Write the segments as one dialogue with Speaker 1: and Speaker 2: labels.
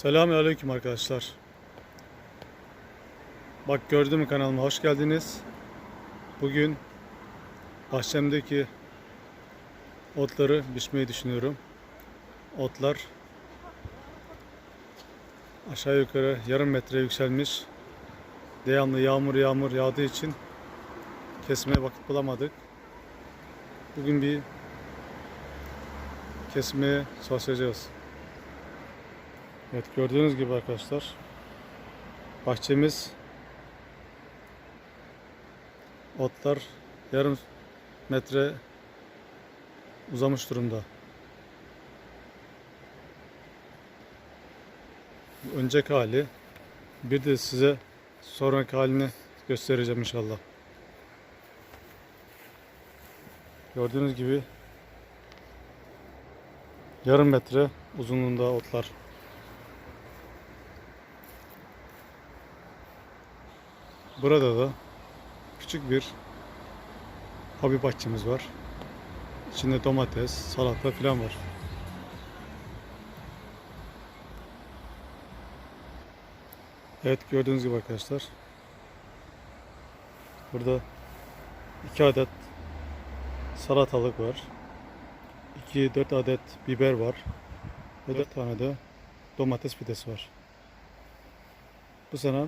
Speaker 1: Selamünaleyküm arkadaşlar. Bak gördün mü kanalıma hoş geldiniz. Bugün bahçemdeki otları biçmeyi düşünüyorum. Otlar aşağı yukarı yarım metre yükselmiş. Devamlı yağmur yağmur yağdığı için kesmeye vakit bulamadık. Bugün bir kesmeye çalışacağız. Evet gördüğünüz gibi arkadaşlar bahçemiz otlar yarım metre uzamış durumda. Önceki hali bir de size sonraki halini göstereceğim inşallah. Gördüğünüz gibi yarım metre uzunluğunda otlar. Burada da küçük bir hobi bahçemiz var. İçinde domates, salata falan var. Evet gördüğünüz gibi arkadaşlar. Burada iki adet salatalık var. 2-4 adet biber var. Ve 4 tane de domates fidesi var. Bu sene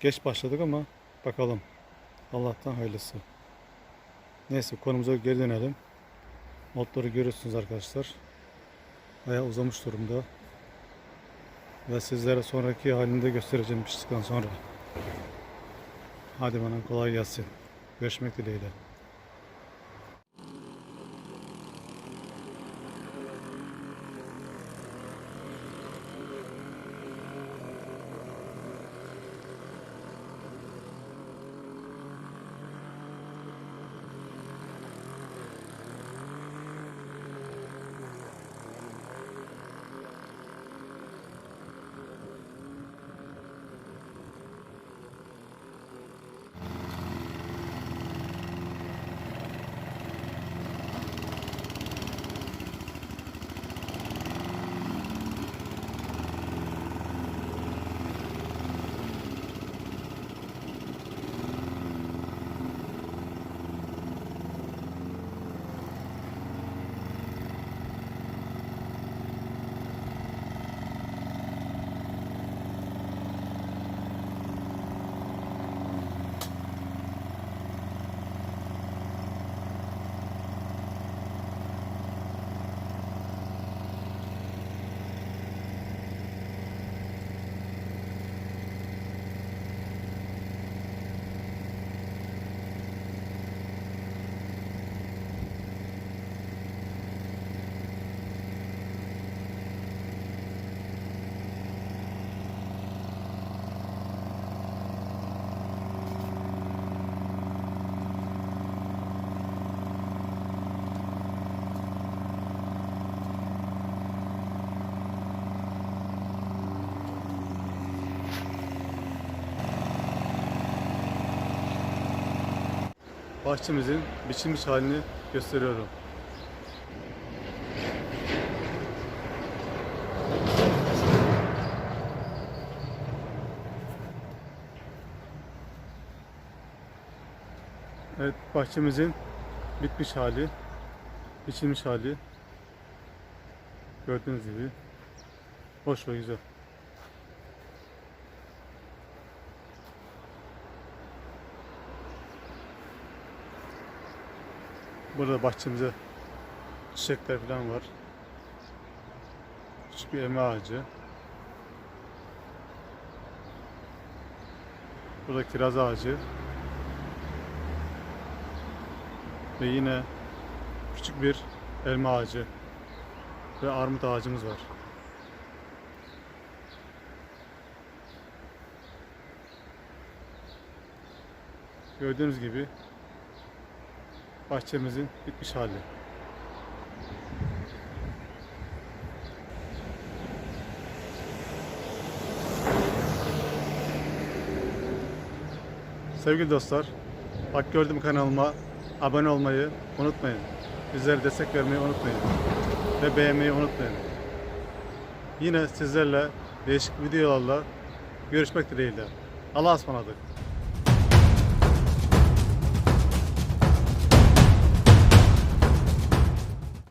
Speaker 1: Geç başladık ama bakalım. Allah'tan hayırlısı. Neyse konumuza geri dönelim. Notları görüyorsunuz arkadaşlar. Bayağı uzamış durumda. Ve sizlere sonraki halini de göstereceğim piştikten sonra. Hadi bana kolay gelsin. Görüşmek dileğiyle. Bahçemizin biçilmiş halini gösteriyorum. Evet bahçemizin bitmiş hali, biçilmiş hali. Gördüğünüz gibi hoş ve güzel. Burada bahçemize çiçekler falan var. Küçük bir eme ağacı. Burada kiraz ağacı. Ve yine küçük bir elma ağacı ve armut ağacımız var. Gördüğünüz gibi bahçemizin bitmiş hali. Sevgili dostlar, bak gördüm kanalıma abone olmayı unutmayın. Bizlere destek vermeyi unutmayın. Ve beğenmeyi unutmayın. Yine sizlerle değişik videolarla görüşmek dileğiyle. Allah'a ısmarladık.